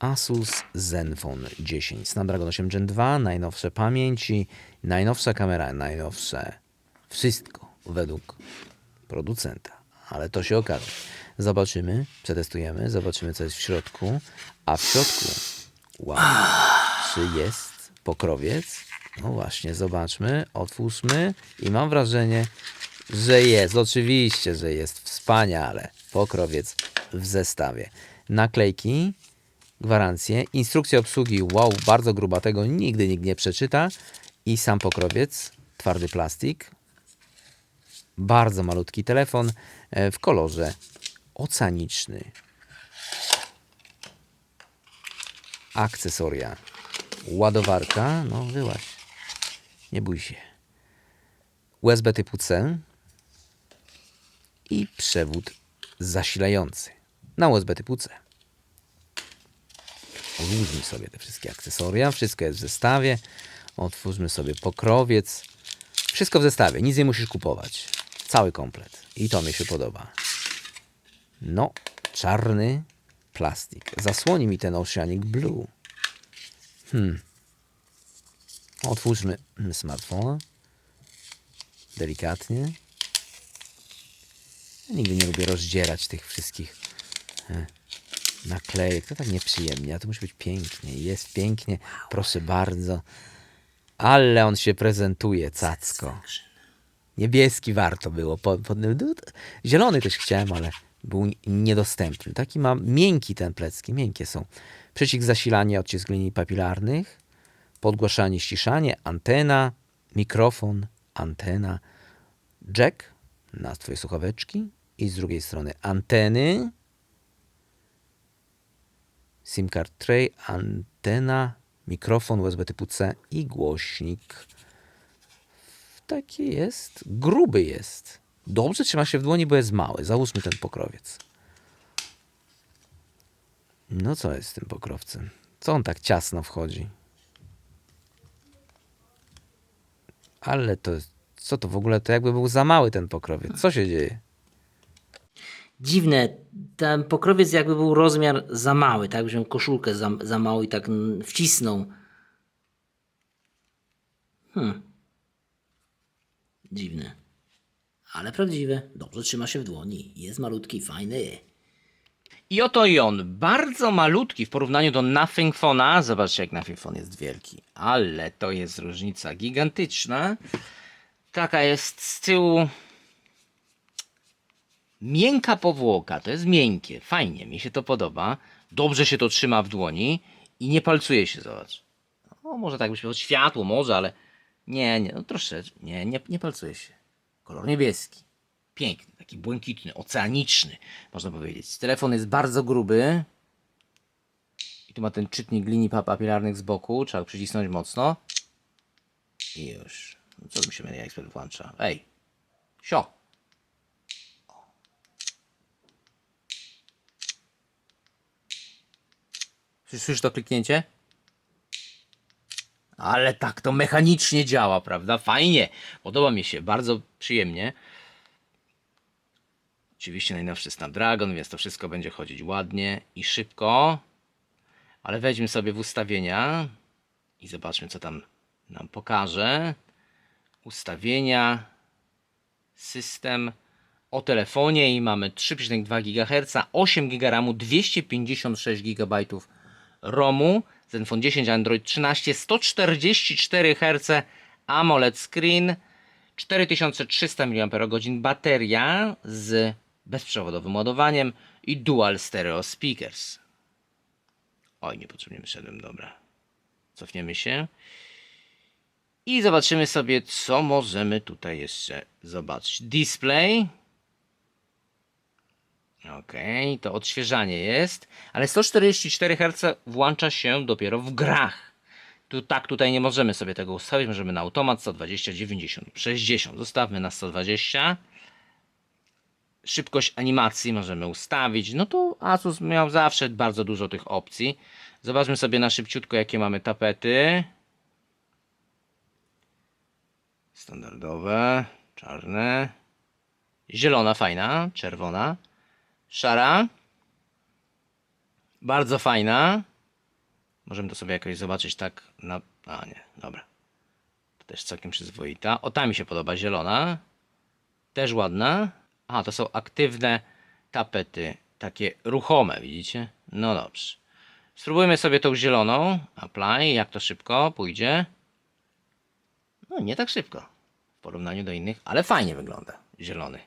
Asus Zenfone 10, Snapdragon 8 Gen 2, najnowsze pamięci, najnowsza kamera, najnowsze wszystko według producenta. Ale to się okaże. Zobaczymy, przetestujemy, zobaczymy co jest w środku. A w środku, wow, czy jest pokrowiec? No właśnie, zobaczmy, otwórzmy i mam wrażenie, że jest. Oczywiście, że jest wspaniale. Pokrowiec w zestawie. Naklejki, gwarancje, instrukcja obsługi, wow, bardzo gruba, tego nigdy nikt nie przeczyta. I sam pokrowiec, twardy plastik, bardzo malutki telefon e, w kolorze oceaniczny. Akcesoria. Ładowarka, no wyłaś. Nie bój się. USB typu C i przewód zasilający na USB typu C. Odłóżmy sobie te wszystkie akcesoria. Wszystko jest w zestawie. Otwórzmy sobie pokrowiec. Wszystko w zestawie. Nic nie musisz kupować. Cały komplet. I to mi się podoba. No, czarny plastik. Zasłoni mi ten Oceanic Blue. Hmm. Otwórzmy smartfona. Delikatnie. Nigdy nie lubię rozdzierać tych wszystkich e, naklejek. To tak nieprzyjemnie, a to musi być pięknie. Jest pięknie, proszę bardzo. Ale on się prezentuje, cacko. Niebieski warto było. Po, po, zielony też chciałem, ale był niedostępny. Taki ma miękki ten plecki, miękkie są. Przycisk zasilania, odcisk linii papilarnych, podgłaszanie, ściszanie, antena, mikrofon, antena, jack na twoje słuchaweczki i z drugiej strony anteny, SIM card tray, antena, mikrofon USB typu C i głośnik. Taki jest, gruby jest. Dobrze trzyma się w dłoni, bo jest mały. Załóżmy ten pokrowiec. No co jest z tym pokrowcem? Co on tak ciasno wchodzi? Ale to, co to w ogóle, to jakby był za mały ten pokrowiec. Co się dzieje? Dziwne, ten pokrowiec jakby był rozmiar za mały, tak? Wziął koszulkę za, za mało i tak wcisnął. Hmm. Dziwne. Ale prawdziwe. Dobrze trzyma się w dłoni. Jest malutki, fajny. I oto i on, bardzo malutki w porównaniu do Nothing Phone'a. Zobaczcie, jak Nothing Phone jest wielki. Ale to jest różnica gigantyczna. Taka jest z tyłu miękka powłoka. To jest miękkie, fajnie, mi się to podoba. Dobrze się to trzyma w dłoni i nie palcuje się, zobacz. O, może tak byś miał światło, może, ale nie, nie, no troszeczkę, nie, nie, nie palcuje się. Kolor niebieski. Piękny, taki błękitny, oceaniczny, można powiedzieć. Telefon jest bardzo gruby. I tu ma ten czytnik linii pa- papilarnych z boku. Trzeba przycisnąć mocno. I już. No co mi się Media Expert włącza? Ej. Sio. Słyszysz to kliknięcie? Ale tak to mechanicznie działa, prawda? Fajnie. Podoba mi się, bardzo przyjemnie. Oczywiście najnowszy Snapdragon, więc to wszystko będzie chodzić ładnie i szybko. Ale wejdźmy sobie w ustawienia i zobaczmy, co tam nam pokaże. Ustawienia, system o telefonie i mamy 3,2 GHz, 8 GB RAMu, 256 GB ROMu, Zenfone 10, Android 13, 144 Hz, AMOLED screen, 4300 mAh bateria z bezprzewodowym ładowaniem i dual stereo speakers. Oj, niepotrzebnie wyszedłem, dobra. Cofniemy się. I zobaczymy sobie, co możemy tutaj jeszcze zobaczyć. Display. Ok, to odświeżanie jest, ale 144 Hz włącza się dopiero w grach. Tu, tak, tutaj nie możemy sobie tego ustawić, możemy na automat 120, 90, 60. Zostawmy na 120. Szybkość animacji możemy ustawić. No to Asus miał zawsze bardzo dużo tych opcji. Zobaczmy sobie na szybciutko, jakie mamy tapety. Standardowe, czarne, zielona, fajna, czerwona, szara, bardzo fajna, Możemy to sobie jakoś zobaczyć tak na... A nie, dobra. To też całkiem przyzwoita. O, ta mi się podoba, zielona. Też ładna. A, to są aktywne tapety, takie ruchome, widzicie? No dobrze. Spróbujmy sobie tą zieloną. Apply, jak to szybko pójdzie. No, nie tak szybko w porównaniu do innych, ale fajnie wygląda zielony.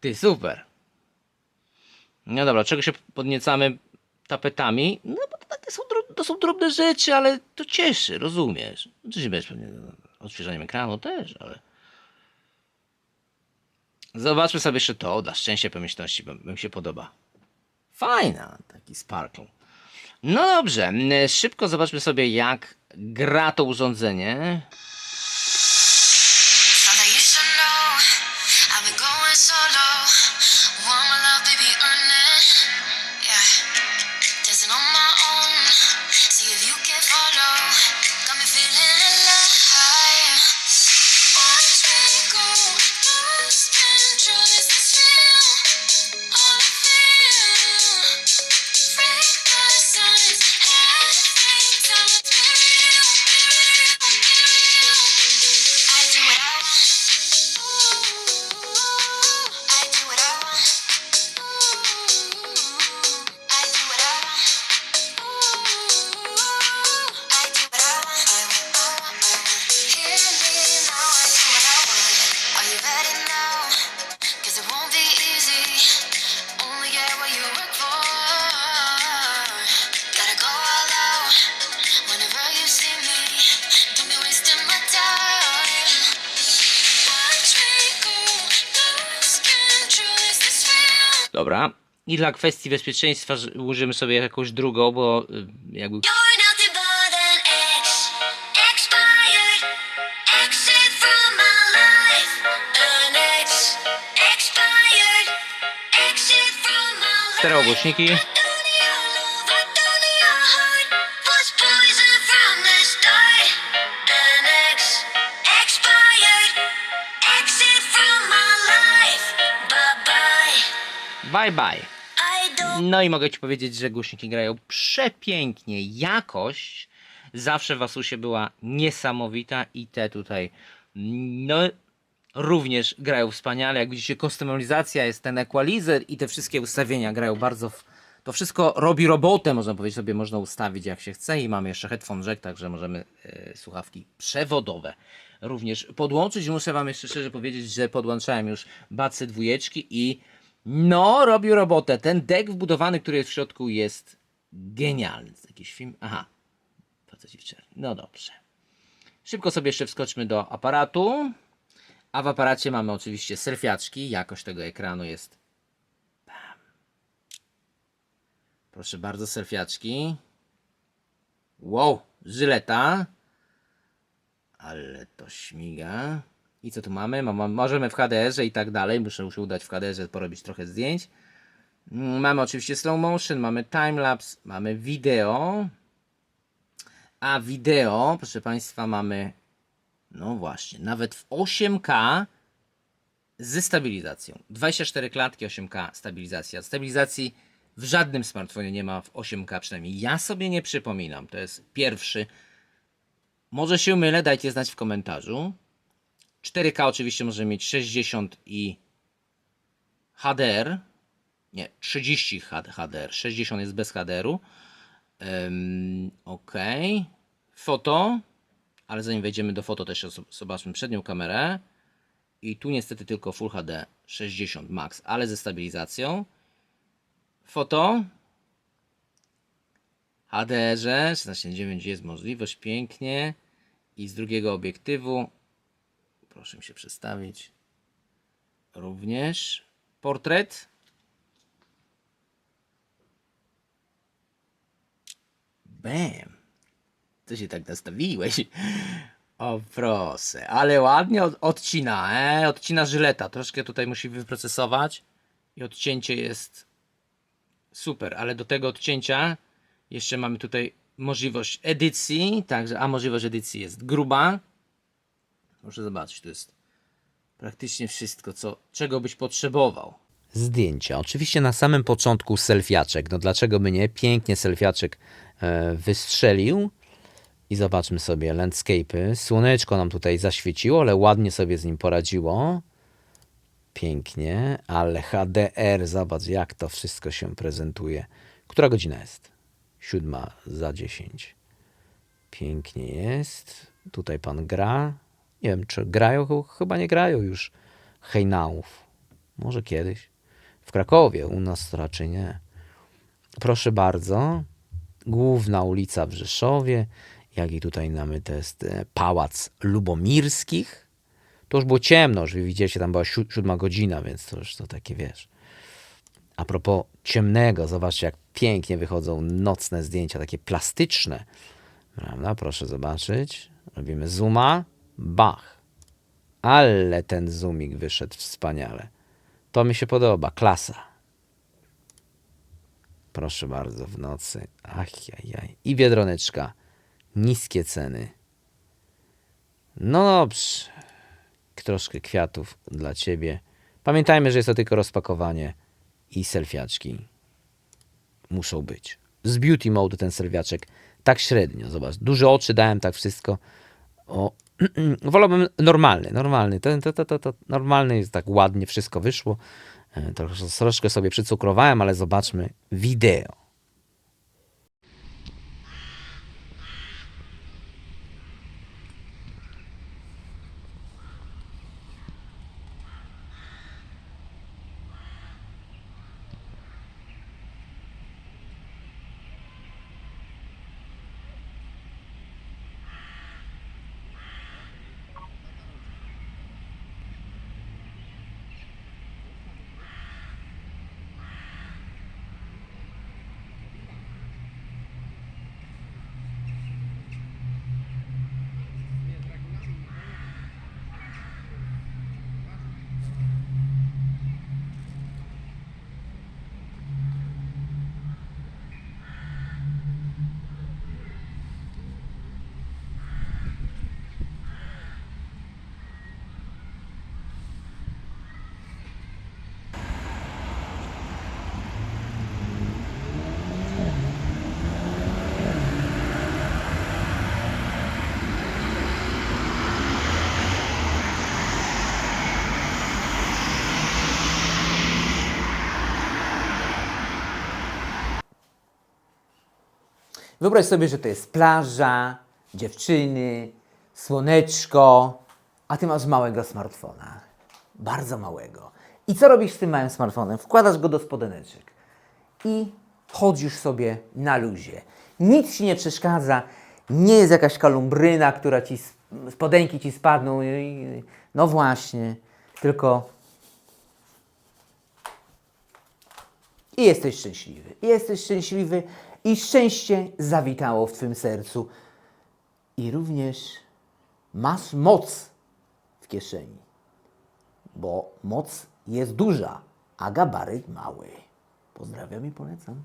Ty, super. No dobra, czego się podniecamy tapetami? No bo to, takie są, to są drobne rzeczy, ale to cieszy, rozumiesz? Oczywiście będziesz pewnie no, odświeżaniem ekranu też, ale... Zobaczmy sobie jeszcze to, dla szczęścia pomyślności, bo mi się podoba. Fajna, taki sparkle. No dobrze, m, szybko zobaczmy sobie jak gra to urządzenie. I've been going solo. Want my love, baby, Dobra. I dla kwestii bezpieczeństwa użyjemy sobie jakąś drugą, bo y, jakby You're nothing bye. Bye. No i mogę Ci powiedzieć, że głośniki grają przepięknie. Jakość zawsze w Asusie była niesamowita i te tutaj no również grają wspaniale. Jak widzicie kustomizacja jest ten equalizer i te wszystkie ustawienia grają bardzo w... To wszystko robi robotę, można powiedzieć sobie, można ustawić jak się chce i mamy jeszcze headphone jack, także możemy e, słuchawki przewodowe również podłączyć. Muszę Wam jeszcze szczerze powiedzieć, że podłączałem już bacy dwójeczki i no, robi robotę. Ten deck wbudowany, który jest w środku jest genialny. Jakiś film? Aha. Faceci w czerni. No dobrze. Szybko sobie jeszcze wskoczmy do aparatu. A w aparacie mamy oczywiście selfiaczki. Jakość tego ekranu jest. Bam. Proszę bardzo, selfiaczki. Wow, żyleta. Ale to śmiga. I co tu mamy? Ma- ma- Możemy w HDR-ze i tak dalej. Muszę się udać w HDR-ze porobić trochę zdjęć. Mm, Mamy oczywiście slow motion, mamy timelapse, mamy wideo. A wideo, proszę Państwa, mamy no właśnie, nawet w 8K ze stabilizacją. 24 klatki 8K stabilizacja. Stabilizacji w żadnym smartfonie nie ma w 8K przynajmniej. Ja sobie nie przypominam. To jest pierwszy. Może się mylę, dajcie znać w komentarzu. 4K oczywiście może mieć 60 i HDR. Nie, 30 H- HDR. 60 jest bez HDR-u. Ym, ok. Foto. Ale zanim wejdziemy do foto, też zob- zobaczmy przednią kamerę. I tu niestety tylko Full HD 60 max, ale ze stabilizacją. Foto. HDR 16.9 jest możliwość, pięknie. I z drugiego obiektywu, proszę się przestawić, również portret. Bam. Co się tak nastawiłeś? O proszę, ale ładnie od, odcina, e? odcina żyleta. Troszkę tutaj musi wyprocesować i odcięcie jest super, ale do tego odcięcia jeszcze mamy tutaj możliwość edycji, także, a możliwość edycji jest gruba. Proszę zobaczyć, to jest praktycznie wszystko, co, czego byś potrzebował. zdjęcia. Oczywiście na samym początku selfiaczek. No dlaczego by nie? Pięknie selfiaczek e, wystrzelił. I zobaczmy sobie landscape'y. Słoneczko nam tutaj zaświeciło, ale ładnie sobie z nim poradziło. Pięknie, ale HDR, zobacz jak to wszystko się prezentuje. Która godzina jest? Siódma za dziesięć. Pięknie jest. Tutaj pan gra. Nie wiem, czy grają, Ch- chyba nie grają już hejnałów. Może kiedyś. W Krakowie, u nas raczej nie. Proszę bardzo. Główna ulica w Rzeszowie, jak i tutaj mamy to jest e, Pałac Lubomirskich. To już było ciemno, już widzieliście, tam była sió- siódma godzina, więc to już to takie, wiesz. A propos ciemnego, zobaczcie, jak pięknie wychodzą nocne zdjęcia, takie plastyczne. Prawda? Proszę zobaczyć. Robimy zooma. Bach. Ale ten zoomik wyszedł wspaniale. To mi się podoba. Klasa. Proszę bardzo, w nocy. Ach, jaj, jaj. I biedroneczka. Niskie ceny. No dobrze. Troszkę kwiatów dla ciebie. Pamiętajmy, że jest to tylko rozpakowanie i selfiaczki muszą być. Z beauty mode ten serwiaczek tak średnio, zobacz. Duże oczy dałem, tak wszystko. O, wolałbym normalny, normalny. To, to, to, to, to normalny jest tak ładnie, wszystko wyszło. E, troszkę sobie przycukrowałem, ale zobaczmy wideo. Wyobraź sobie, że to jest plaża, dziewczyny, słoneczko, a ty masz małego smartfona. Bardzo małego. I co robisz z tym małym smartfonem? Wkładasz go do spodeneczek i chodzisz sobie na luzie. Nic ci nie przeszkadza, nie jest jakaś kalumbryna, która ci, sp- spodenki ci spadną. No właśnie, tylko I jesteś szczęśliwy. I Jesteś szczęśliwy i szczęście zawitało w Twym sercu. I również masz moc w kieszeni, bo moc jest duża, a gabaryt mały. Pozdrawiam i polecam.